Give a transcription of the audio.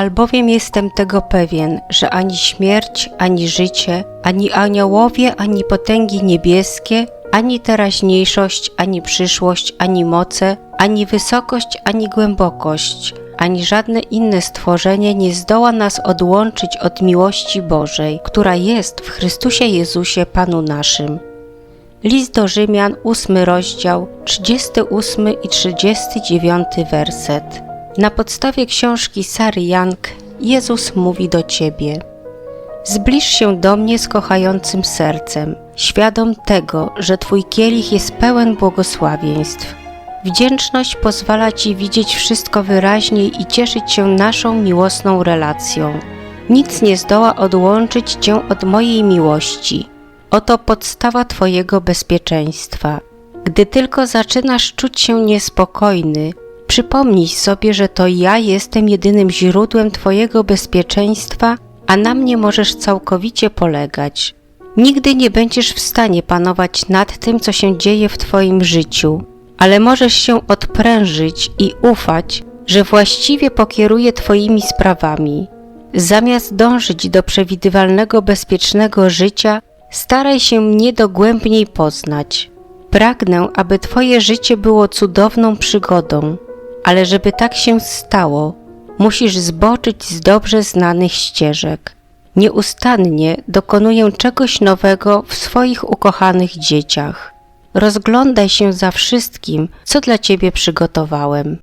albowiem jestem tego pewien, że ani śmierć, ani życie, ani aniołowie, ani potęgi niebieskie, ani teraźniejszość, ani przyszłość, ani moce, ani wysokość, ani głębokość, ani żadne inne stworzenie nie zdoła nas odłączyć od miłości Bożej, która jest w Chrystusie Jezusie Panu naszym. List do Rzymian, 8 rozdział, 38 i 39 werset. Na podstawie książki Sary Young Jezus mówi do Ciebie. Zbliż się do mnie z kochającym sercem, świadom tego, że Twój kielich jest pełen błogosławieństw. Wdzięczność pozwala Ci widzieć wszystko wyraźniej i cieszyć się naszą miłosną relacją. Nic nie zdoła odłączyć Cię od mojej miłości. Oto podstawa Twojego bezpieczeństwa. Gdy tylko zaczynasz czuć się niespokojny, przypomnij sobie, że to ja jestem jedynym źródłem Twojego bezpieczeństwa, a na mnie możesz całkowicie polegać. Nigdy nie będziesz w stanie panować nad tym, co się dzieje w Twoim życiu, ale możesz się odprężyć i ufać, że właściwie pokieruje Twoimi sprawami. Zamiast dążyć do przewidywalnego, bezpiecznego życia, staraj się mnie dogłębniej poznać. Pragnę, aby Twoje życie było cudowną przygodą, ale żeby tak się stało, musisz zboczyć z dobrze znanych ścieżek. Nieustannie dokonuję czegoś nowego w swoich ukochanych dzieciach. Rozglądaj się za wszystkim, co dla Ciebie przygotowałem.